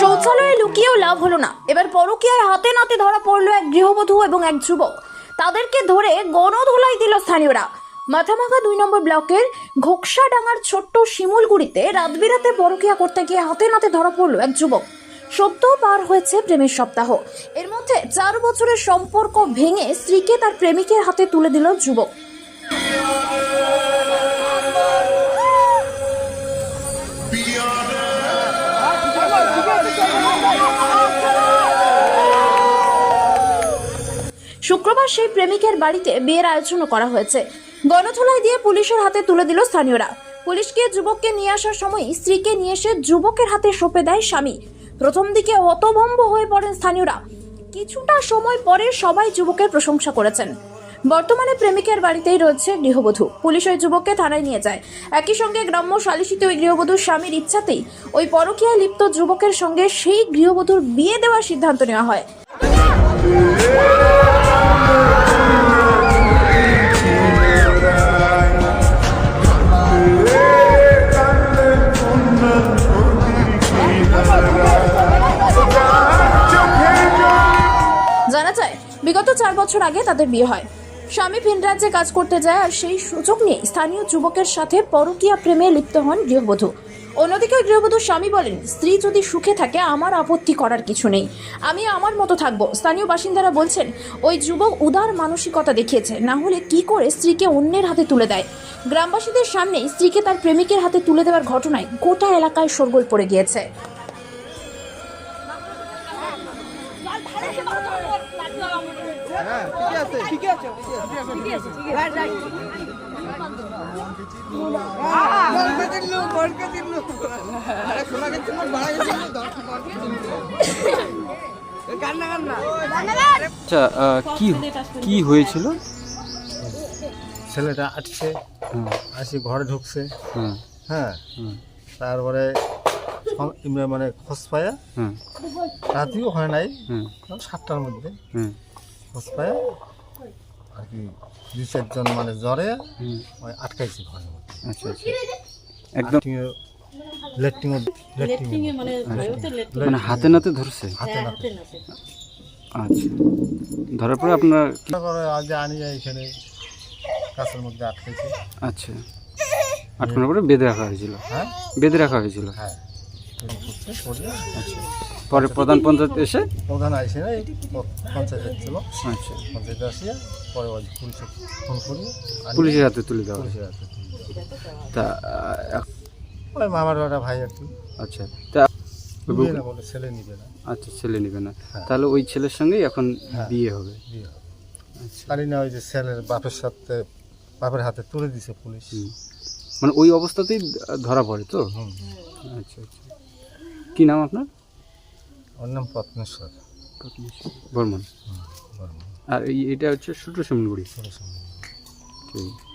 শৌচালয়ে লুকিয়েও লাভ হলো না। এবার পরকীয়ায় হাতে নাতে ধরা পড়ল এক গৃহবধূ এবং এক যুবক। তাদেরকে ধরে গণধোলাই দিল স্থানীয়রা। মাথামাখা দুই নম্বর ব্লকের ঘোকসাডাঙ্গার ছোট্ট শিমুলগুড়িতে রাত বিরাতে পরকীয়া করতে গিয়ে হাতে নাতে ধরা পড়ল এক যুবক। সত্য পার হয়েছে প্রেমের সপ্তাহ। এর মধ্যে চার বছরের সম্পর্ক ভেঙে স্ত্রীকে তার প্রেমিকের হাতে তুলে দিল যুবক। শুক্রবার সেই প্রেমিকের বাড়িতে বিয়ের আয়োজনও করা হয়েছে। গণধোলাই দিয়ে পুলিশের হাতে তুলে দিল স্থানীয়রা। পুলিশকে যুবককে নিয়ে আসার সময় স্ত্রীকে নিয়ে এসে যুবকের হাতে সঁপে দেয় স্বামী। প্রথম দিকে হতভম্ব হয়ে পড়েন স্থানীয়রা। কিছুটা সময় পরে সবাই যুবকের প্রশংসা করেছেন। বর্তমানে প্রেমিকের বাড়িতেই রয়েছে গৃহবধূ। পুলিশ ওই যুবককে থানায় নিয়ে যায়। একই সঙ্গে গ্রাম্য সালিশিতে ওই গৃহবধূর স্বামীর ইচ্ছাতেই ওই পরকীয়ায় লিপ্ত যুবকের সঙ্গে সেই গৃহবধূর বিয়ে দেওয়ার সিদ্ধান্ত নেওয়া হয়। বছর আগে তাদের বিয়ে হয়। স্বামী ভিন রাজ্যে কাজ করতে যায় আর সেই সুযোগ নিয়ে স্থানীয় যুবকের সাথে পরকীয়া প্রেমে লিপ্ত হন গৃহবধূ। অন্যদিকে ওই গৃহবধূর স্বামী বলেন, স্ত্রী যদি সুখে থাকে, আমার আপত্তি করার কিছু নেই। আমি আমার মতো থাকব। স্থানীয় বাসিন্দারা বলছেন, ওই যুবক উদার মানসিকতা দেখিয়েছে। না হলে কি করে স্ত্রীকে অন্যের হাতে তুলে দেয়? গ্রামবাসীদের সামনে স্ত্রীকে তার প্রেমিকের হাতে তুলে দেওয়ার ঘটনায় গোটা এলাকায় শোরগোল পড়ে গিয়েছে। আচ্ছা কি কি হয়েছিল? ছেলেটা আসছে আসি ঘরে ঢুকছে। হ্যাঁ তারপরে মানে খোঁজ পায়া। রাতেও ওখানে নাই সাতটার মধ্যে খোঁজ পায়া। আর কি দুই চারজন মানে জ্বরে ওই আটকাইছে ঘরের মধ্যে। আচ্ছা আচ্ছা। একদম লেট্রিং লেট্রিং মানে হাতে নাতে ধরছে? হাতে না আচ্ছা। ধরার পরে আপনার কি করে আজ আনি যায় এখানে কাছের মধ্যে আটকাইছে। আচ্ছা। আটকানোর পরে বেঁধে রাখা হয়েছিল? হ্যাঁ। বেঁধে রাখা হয়েছিল? হ্যাঁ। পরে প্রধান পঞ্চায়েত এসে? প্রধান আইসে না পঞ্চায়েত ছিল আচ্ছা। পঞ্চায়েত আসিয়া পরে পুলিশে ফোন করি পুলিশের হাতে তুলে দেওয়া পুলিশের হাতে তা ওই মামার একটা ভাই আর কি। আচ্ছা তা ছেলে নিবে না। আচ্ছা ছেলে নেবে না। হ্যাঁ। তাহলে ওই ছেলের সঙ্গেই এখন হ্যাঁ। বিয়ে হবে। বিয়ে হবে। আচ্ছা। না ওই যে ছেলের বাপের সাথে বাপের হাতে তুলে দিছে পুলিশ। মানে ওই অবস্থাতেই ধরা পড়ে তো? আচ্ছা আচ্ছা। কি নাম আপনার? ওর নাম পদ্মেশ্বর পদ্মেশ্বর বর্মন, আর এই এটা হচ্ছে ছোটো সময়। ঠিক।